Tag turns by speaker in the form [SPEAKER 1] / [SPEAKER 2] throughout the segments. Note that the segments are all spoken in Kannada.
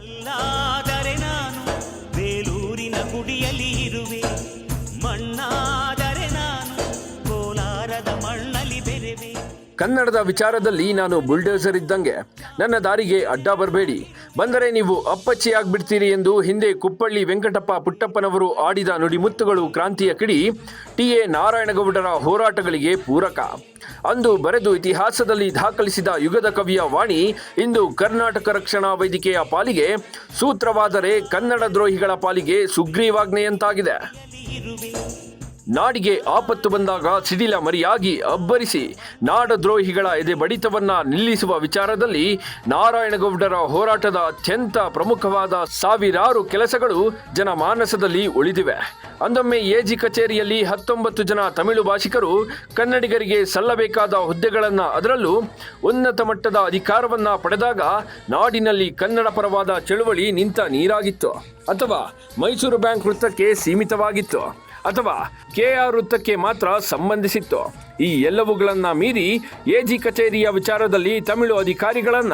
[SPEAKER 1] ಅಲ್ಲಾದರೆ ನಾನು ಬೇಲೂರಿನ ಗುಡಿಯಲ್ಲಿ ಇರುವೆ. ಮಣ್ಣಾದರೆ
[SPEAKER 2] ಕನ್ನಡದ ವಿಚಾರದಲ್ಲಿ ನಾನು ಬುಲ್ಡೋಸರ್ ಇದ್ದಂಗೆ. ನನ್ನ ದಾರಿಗೆ ಅಡ್ಡ ಬರಬೇಡಿ. ಬಂದರೆ ನೀವು ಅಪ್ಪಚ್ಚಿ ಆಗ್ಬಿಡ್ತೀರಿ ಎಂದು ಹಿಂದೆ ಕುಪ್ಪಳ್ಳಿ ವೆಂಕಟಪ್ಪ ಪುಟ್ಟಪ್ಪನವರು ಆಡಿದ ನುಡಿಮುತ್ತುಗಳು ಕ್ರಾಂತಿಯ ಕಿಡಿ, ಟಿ. ಎ. ನಾರಾಯಣಗೌಡರ ಹೋರಾಟಗಳಿಗೆ ಪೂರಕ. ಅಂದು ಬರೆದು ಇತಿಹಾಸದಲ್ಲಿ ದಾಖಲಿಸಿದ ಯುಗದ ಕವಿಯ ವಾಣಿ, ಇಂದು ಕರ್ನಾಟಕ ರಕ್ಷಣಾ ವೇದಿಕೆಯ ಪಾಲಿಗೆ, ಸೂತ್ರವಾದರೆ ಕನ್ನಡ ದ್ರೋಹಿಗಳ ಪಾಲಿಗೆ ಸುಗ್ರೀವಾಜ್ಞೆಯಂತಾಗಿದೆ. ನಾಡಿಗೆ ಆಪತ್ತು ಬಂದಾಗ ಸಿಡಿಲ ಮರಿಯಾಗಿ ಅಬ್ಬರಿಸಿ ನಾಡದ್ರೋಹಿಗಳ ಎದೆ ಬಡಿತವನ್ನ ನಿಲ್ಲಿಸುವ ವಿಚಾರದಲ್ಲಿ ನಾರಾಯಣಗೌಡರ ಹೋರಾಟದ ಅತ್ಯಂತ ಪ್ರಮುಖವಾದ ಸಾವಿರಾರು ಕೆಲಸಗಳು ಜನಮಾನಸದಲ್ಲಿ ಉಳಿದಿವೆ. ಅಂದೊಮ್ಮೆ ಎಜಿ ಕಚೇರಿಯಲ್ಲಿ ಹತ್ತೊಂಬತ್ತು ಜನ ತಮಿಳು ಭಾಷಿಕರು ಕನ್ನಡಿಗರಿಗೆ ಸಲ್ಲಬೇಕಾದ ಹುದ್ದೆಗಳನ್ನು ಅದರಲ್ಲೂ ಉನ್ನತ ಮಟ್ಟದ ಅಧಿಕಾರವನ್ನ ಪಡೆದಾಗ ನಾಡಿನಲ್ಲಿ ಕನ್ನಡ ಪರವಾದ ಚಳುವಳಿ ನಿಂತ ನೀರಾಗಿತ್ತು ಅಥವಾ ಮೈಸೂರು ಬ್ಯಾಂಕ್ ವೃತ್ತಕ್ಕೆ ಸೀಮಿತವಾಗಿತ್ತು. ಅಥವಾ ಕೆ ಆರ್ ವೃತ್ತಕ್ಕೆ ಮಾತ್ರ ಸಂಬಂಧಿಸಿತ್ತು. ಈ ಎಲ್ಲವುಗಳನ್ನ ಮೀರಿ ಎಜಿ ಕಚೇರಿಯ ವಿಚಾರದಲ್ಲಿ ತಮಿಳು ಅಧಿಕಾರಿಗಳನ್ನ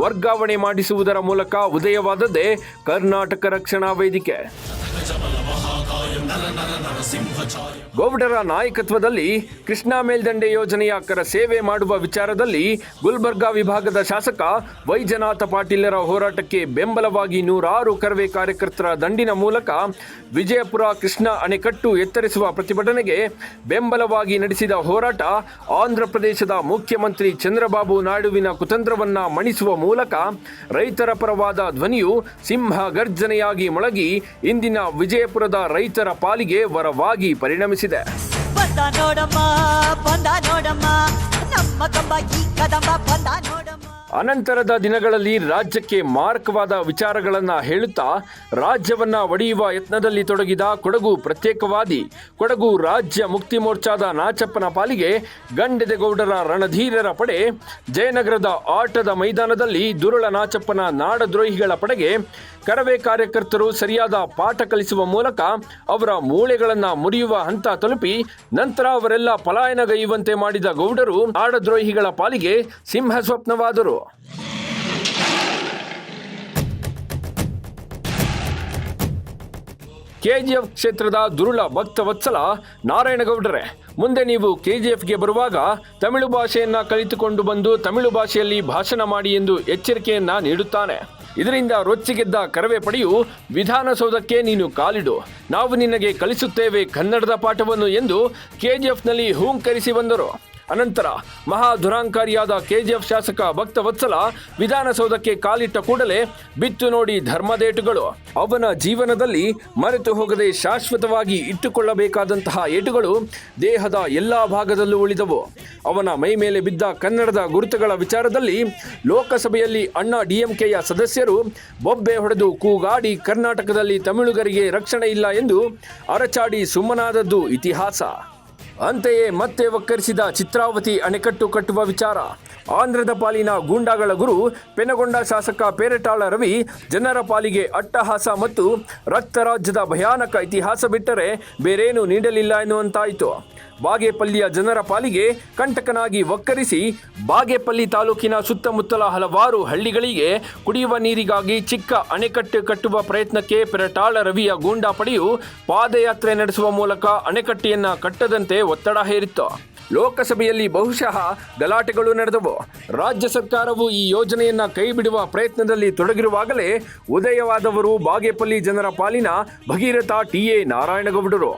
[SPEAKER 2] ವರ್ಗಾವಣೆ ಮಾಡಿಸುವುದರ ಮೂಲಕ ಉದಯವಾದದ್ದೇ ಕರ್ನಾಟಕ ರಕ್ಷಣಾ ವೇದಿಕೆ. ಗೌಡರ ನಾಯಕತ್ವದಲ್ಲಿ ಕೃಷ್ಣಾ ಮೇಲ್ದಂಡೆ ಯೋಜನೆಯ ಕರ ಸೇವೆ ಮಾಡುವ ವಿಚಾರದಲ್ಲಿ ಗುಲ್ಬರ್ಗಾ ವಿಭಾಗದ ಶಾಸಕ ವೈಜನಾಥ ಪಾಟೀಲರ ಹೋರಾಟಕ್ಕೆ ಬೆಂಬಲವಾಗಿ ನೂರಾರು ಕರವೇ ಕಾರ್ಯಕರ್ತರ ದಂಡಿನ ಮೂಲಕ ವಿಜಯಪುರ ಕೃಷ್ಣ ಅಣೆಕಟ್ಟು ಎತ್ತರಿಸುವ ಪ್ರತಿಭಟನೆಗೆ ಬೆಂಬಲವಾಗಿ ನಡೆಸಿದ ಹೋರಾಟ ಆಂಧ್ರ ಪ್ರದೇಶದ ಮುಖ್ಯಮಂತ್ರಿ ಚಂದ್ರಬಾಬು ನಾಯ್ಡುವಿನ ಕುತಂತ್ರವನ್ನ ಮಣಿಸುವ ಮೂಲಕ ರೈತರ ಪರವಾದ ಧ್ವನಿಯು ಸಿಂಹ ಗರ್ಜನೆಯಾಗಿ ಮೊಳಗಿ ಇಂದಿನ ವಿಜಯಪುರದ ರೈತರ ಪಾಲಿಗೆ ವರವಾಗಿ ಪರಿಣಮಿಸಿದೆ.
[SPEAKER 3] ಬಂದ ನೋಡಮ್ಮ ಬಂದ ನೋಡಮ್ಮ ನಮ್ಮ ಕಂಬ ಈ ಕದಂಬ ಬಂದ ನೋಡಮ್ಮ.
[SPEAKER 2] ಅನಂತರದ ದಿನಗಳಲ್ಲಿ ರಾಜ್ಯಕ್ಕೆ ಮಾರಕವಾದ ವಿಚಾರಗಳನ್ನು ಹೇಳುತ್ತಾ ರಾಜ್ಯವನ್ನ ಒಡೆಯುವ ಯತ್ನದಲ್ಲಿ ತೊಡಗಿದ ಕೊಡಗು ಪ್ರತ್ಯೇಕವಾದಿ, ಕೊಡಗು ರಾಜ್ಯ ಮುಕ್ತಿ ಮೋರ್ಚಾದ ನಾಚಪ್ಪನ ಪಾಲಿಗೆ ಗಂಡೆದೆಗೌಡರ ರಣಧೀರರ ಪಡೆ, ಜಯನಗರದ ಆಟದ ಮೈದಾನದಲ್ಲಿ ದುರುಳ ನಾಚಪ್ಪನ ನಾಡದ್ರೋಹಿಗಳ ಪಡೆಗೆ ಕರವೇ ಕಾರ್ಯಕರ್ತರು ಸರಿಯಾದ ಪಾಠ ಕಲಿಸುವ ಮೂಲಕ ಅವರ ಮೂಳೆಗಳನ್ನು ಮುರಿಯುವ ಹಂತ ತಲುಪಿ ನಂತರ ಅವರೆಲ್ಲ ಪಲಾಯನಗೈಯುವಂತೆ ಮಾಡಿದ ಗೌಡರು ನಾಡದ್ರೋಹಿಗಳ ಪಾಲಿಗೆ ಸಿಂಹ ಸ್ವಪ್ನವಾದರು ಕೆಜಿಎಫ್ ಕ್ಷೇತ್ರದ ದುರುಳ ಭಕ್ತ ವತ್ಸಲ ನಾರಾಯಣಗೌಡರೇ. ಮುಂದೆ ನೀವು ಕೆಜಿಎಫ್ಗೆ ಬರುವಾಗ ತಮಿಳು ಭಾಷೆಯನ್ನ ಕಲಿತುಕೊಂಡು ಬಂದು ತಮಿಳು ಭಾಷೆಯಲ್ಲಿ ಭಾಷಣ ಮಾಡಿ ಎಂದು ಎಚ್ಚರಿಕೆಯನ್ನ ನೀಡುತ್ತಾನೆ. ಇದರಿಂದ ರೊಚ್ಚಿಗೆದ್ದ ಕರವೇ ಪಡೆಯು ವಿಧಾನಸೌಧಕ್ಕೆ ನೀನು ಕಾಲಿಡು. ನಾವು ನಿನಗೆ ಕಲಿಸುತ್ತೇವೆ ಕನ್ನಡದ ಪಾಠವನ್ನು ಎಂದು ಕೆಜಿಎಫ್ನಲ್ಲಿ ಹೂಂಕರಿಸಿ ಬಂದರು. ಅನಂತರ ಮಹಾ ದುರಾಂಕಾರಿಯಾದ ಕೆಜಿಎಫ್ ಶಾಸಕ ಭಕ್ತ ವತ್ಸಲ ವಿಧಾನಸೌಧಕ್ಕೆ ಕಾಲಿಟ್ಟ ಕೂಡಲೇ ಬಿತ್ತು ನೋಡಿ ಧರ್ಮದೇಟುಗಳು. ಅವನ ಜೀವನದಲ್ಲಿ ಮರೆತು ಹೋಗದೆ ಶಾಶ್ವತವಾಗಿ ಇಟ್ಟುಕೊಳ್ಳಬೇಕಾದಂತಹ ಏಟುಗಳು ದೇಹದ ಎಲ್ಲಾ ಭಾಗದಲ್ಲೂ ಉಳಿದವು. ಅವನ ಮೈ ಮೇಲೆ ಬಿದ್ದ ಕನ್ನಡದ ಗುರುತುಗಳ ವಿಚಾರದಲ್ಲಿ ಲೋಕಸಭೆಯಲ್ಲಿ ಅಣ್ಣಾ ಡಿಎಂಕೆಯ ಸದಸ್ಯರು ಬೊಬ್ಬೆ ಹೊಡೆದು ಕೂಗಾಡಿ ಕರ್ನಾಟಕದಲ್ಲಿ ತಮಿಳುಗರಿಗೆ ರಕ್ಷಣೆ ಇಲ್ಲ ಎಂದು ಅರಚಾಡಿ ಸುಮ್ಮನಾದದ್ದು ಇತಿಹಾಸ. ಅಂತೆಯೇ ಮತ್ತೆ ಒಕ್ಕರಿಸಿದ ಚಿತ್ರಾವತಿ ಅಣೆಕಟ್ಟು ಕಟ್ಟುವ ವಿಚಾರ. ಆಂಧ್ರದ ಪಾಲಿನ ಗೂಂಡಾಗಳ ಗುರು ಪೆನಗೊಂಡ ಶಾಸಕ ಪೇರಟಾಳ ರವಿ ಜನರ ಪಾಲಿಗೆ ಅಟ್ಟಹಾಸ ಮತ್ತು ರಕ್ತರಾಜ್ಯದ ಭಯಾನಕ ಇತಿಹಾಸ ಬಿಟ್ಟರೆ ಬೇರೇನೂ ನೀಡಲಿಲ್ಲ ಎನ್ನುವಂತಾಯಿತು. ಬಾಗೇಪಲ್ಲಿಯ ಜನರ ಪಾಲಿಗೆ ಕಂಟಕನಾಗಿ ಒಕ್ಕರಿಸಿ ಬಾಗೇಪಲ್ಲಿ ತಾಲೂಕಿನ ಸುತ್ತಮುತ್ತಲ ಹಲವಾರು ಹಳ್ಳಿಗಳಿಗೆ ಕುಡಿಯುವ ನೀರಿಗಾಗಿ ಚಿಕ್ಕ ಅಣೆಕಟ್ಟು ಕಟ್ಟುವ ಪ್ರಯತ್ನಕ್ಕೆ ಪೆರಟಾಳ ರವಿಯ ಗೂಂಡಾ ಪಡೆಯು ಪಾದಯಾತ್ರೆ ನಡೆಸುವ ಮೂಲಕ ಅಣೆಕಟ್ಟೆಯನ್ನ ಕಟ್ಟದಂತೆ ಒತ್ತಡ ಹೇರಿತ್ತು. ಲೋಕಸಭೆಯಲ್ಲಿ ಬಹುಶಃ ಗಲಾಟೆಗಳು ನಡೆದವು. ರಾಜ್ಯ ಸರ್ಕಾರವು ಈ ಯೋಜನೆಯನ್ನ ಕೈಬಿಡುವ ಪ್ರಯತ್ನದಲ್ಲಿ ತೊಡಗಿರುವಾಗಲೇ ಉದಯವಾದವರು ಬಾಗೇಪಲ್ಲಿ ಜನರ ಪಾಲಿನ ಭಗೀರಥ ಟಿ ಎ ನಾರಾಯಣಗೌಡರು.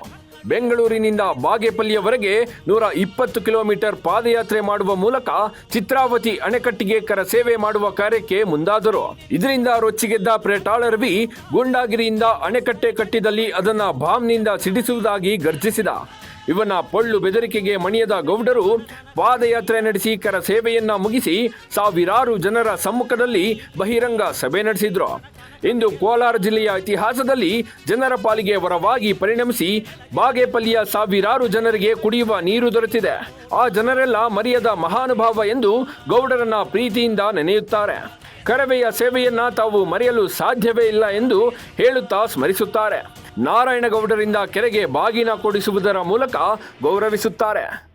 [SPEAKER 2] ಬೆಂಗಳೂರಿನಿಂದ ಬಾಗೇಪಲ್ಲಿಯವರೆಗೆ ನೂರ ಇಪ್ಪತ್ತು ಕಿಲೋಮೀಟರ್ ಪಾದಯಾತ್ರೆ ಮಾಡುವ ಮೂಲಕ ಚಿತ್ರಾವತಿ ಅಣೆಕಟ್ಟಿಗೆ ಕರ ಸೇವೆ ಮಾಡುವ ಕಾರ್ಯಕ್ಕೆ ಮುಂದಾದರು. ಇದರಿಂದ ರೊಚ್ಚಿಗೆದ್ದ ಪ್ರೇಟಾಳ ರವಿ ಗುಂಡಾಗಿರಿಯಿಂದ ಅಣೆಕಟ್ಟೆ ಕಟ್ಟಿದಲ್ಲಿ ಅದನ್ನ ಬಾಂಬ್ನಿಂದ ಸಿಡಿಸುವುದಾಗಿ ಗರ್ಜಿಸಿದ. ಇವನ ಪೊಳ್ಳು ಬೆದರಿಕೆಗೆ ಮಣಿಯದ ಗೌಡರು ಪಾದಯಾತ್ರೆ ನಡೆಸಿ ಕರ ಸೇವೆಯನ್ನ ಮುಗಿಸಿ ಸಾವಿರಾರು ಜನರ ಸಮ್ಮುಖದಲ್ಲಿ ಬಹಿರಂಗ ಸಭೆ ನಡೆಸಿದ್ರು. ಇಂದು ಕೋಲಾರ ಜಿಲ್ಲೆಯ ಇತಿಹಾಸದಲ್ಲಿ ಜನರ ಪಾಲಿಗೆ ವರವಾಗಿ ಪರಿಣಮಿಸಿ ಬಾಗೇಪಲ್ಲಿಯ ಸಾವಿರಾರು ಜನರಿಗೆ ಕುಡಿಯುವ ನೀರು ದೊರೆತಿದೆ. ಆ ಜನರೆಲ್ಲ ಮರೆಯದ ಮಹಾನುಭಾವ ಎಂದು ಗೌಡರನ್ನ ಪ್ರೀತಿಯಿಂದ ನೆನೆಯುತ್ತಾರೆ. ಕರವೆಯ ಸೇವೆಯನ್ನ ತಾವು ಮರೆಯಲು ಸಾಧ್ಯವೇ ಇಲ್ಲ ಎಂದು ಹೇಳುತ್ತಾ ಸ್ಮರಿಸುತ್ತಾರೆ. ನಾರಾಯಣಗೌಡರಿಂದ ಕೆರೆಗೆ ಬಾಗಿನ ಕೊಡಿಸುವುದರ ಮೂಲಕ ಗೌರವಿಸುತ್ತಾರೆ.